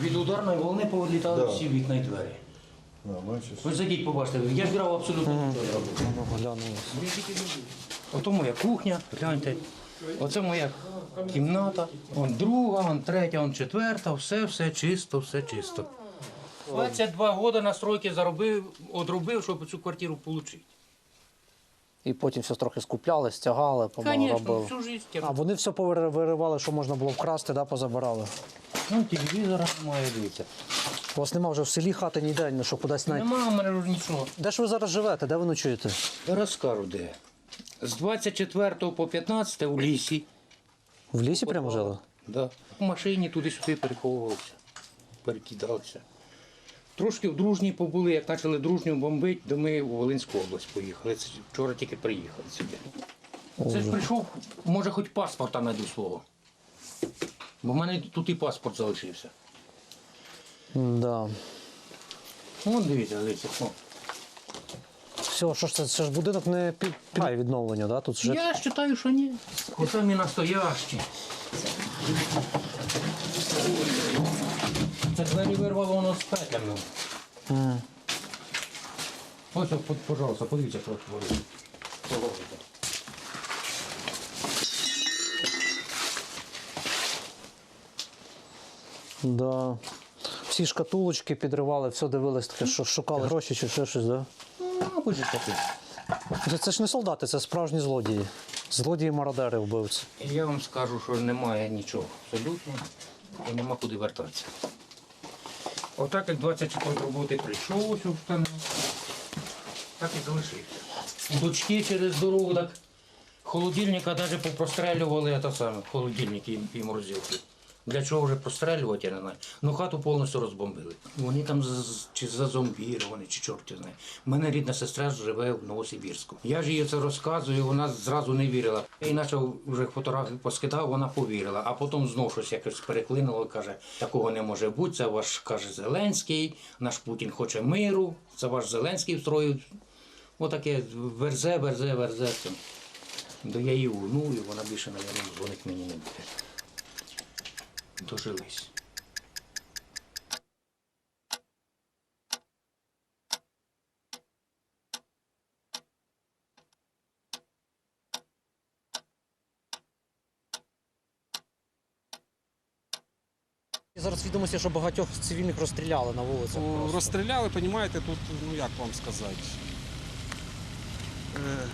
Від ударної волни повилітали Да. всі вікна і двері. Ви зайдіть, побачите, я ж брав абсолютно все зробив. Ну. Ото моя кухня, гляньте. Оце моя кімната, он друга, он третя, он четверта, все, все чисто, все чисто. 22 роки на стройки заробив, одробив, щоб цю квартиру отримати. І потім все трохи скупляли, стягали, робили. всю життя. А вони все повиривали, що можна було вкрасти, да, позабирали. Ну, телевізора немає, дивіться. У вас нема вже в селі хати ніде, ну, що кудись навіть. Нема в мене ж нічого. Де ж ви зараз живете? Де ви ночуєте? Я розкажу де. З 24 по 15 у лісі. В лісі прямо жили? Да. В машині туди-сюди переховувався, перекидався. Трошки в дружній побули, як почали дружню бомбити, то ми у Волинську область поїхали. Це вчора тільки приїхали сюди. Це ж прийшов, може, хоч паспорта знайду свого. Бо в мене тут і паспорт залишився. Да. Вон дивіться, дивіться. О. Все, що ж це? Це ж будинок не під, під... відновлення, да? Тут жити. Я вважаю, що ні. Оце мій настоящий. Двері вирвало воно з петлями. Ось, от, пожалуйста, подивіться, що творить. Да. Всі шкатулочки підривали, все дивились, таке, що шукали гроші чи ще щось, да? Ну, будь таки. Це, це ж не солдати, це справжні злодії. Злодії мародери вбивці. Я вам скажу, що немає нічого абсолютно, і нема куди вертатися. Отак, як 24 роботи прийшов ось у штани, так і залишився. У дочки через дорогу так холодильника навіть попрострелювали, а те саме, холодильники і, і морозилки. Для чого вже прострелювати, я не знаю. Ну хату повністю розбомбили. Вони там чи зазомбіровані, чи чорт знає. У мене рідна сестра живе в Новосибірську. Я ж їй це розказую, вона зразу не вірила. Я їй почав вже фотографії поскидав, вона повірила. А потім знов щось якось переклинуло, каже, такого не може бути. Це ваш каже Зеленський, наш Путін хоче миру, це ваш Зеленський встроїв. Отаке верзе, верзе, верзе. До я її угну, і вона більше, мабуть, дзвонить мені не буде. Дожились. Зараз відомості, що багатьох цивільних розстріляли на вулицях. О, просто. Розстріляли, розумієте, тут, ну як вам сказати. Е,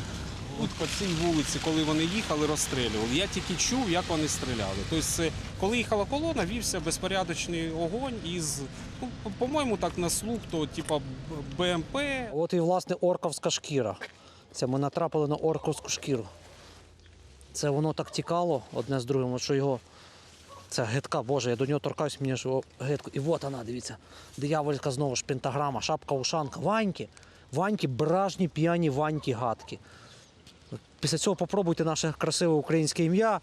от по цій вулиці, коли вони їхали, розстрілювали. Я тільки чув, як вони стріляли. Тобто, коли їхала колона, вівся безпорядочний огонь із, ну, по- по-моєму, так на слух, то типа БМП. От і власне орковська шкіра. Це ми натрапили на орковську шкіру. Це воно так тікало одне з другим, що його. Це гидка, боже, я до нього торкаюсь, мені ж о, гидко. І от вона, дивіться. Диявольська знову ж пентаграма, шапка ушанка. Ваньки. Ваньки, бражні, п'яні ваньки гадки. Після цього попробуйте наше красиве українське ім'я,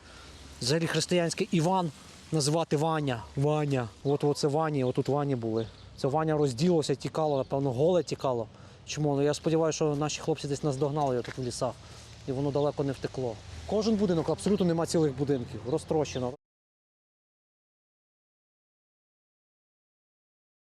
взагалі християнське Іван, назвати Ваня. Ваня. От це Вані, отут Вані були. Це Ваня розділося, тікало, напевно, голе тікало. Чому? Ну я сподіваюся, що наші хлопці десь наздогнали його тут в лісах, і воно далеко не втекло. Кожен будинок абсолютно нема цілих будинків, розтрощено.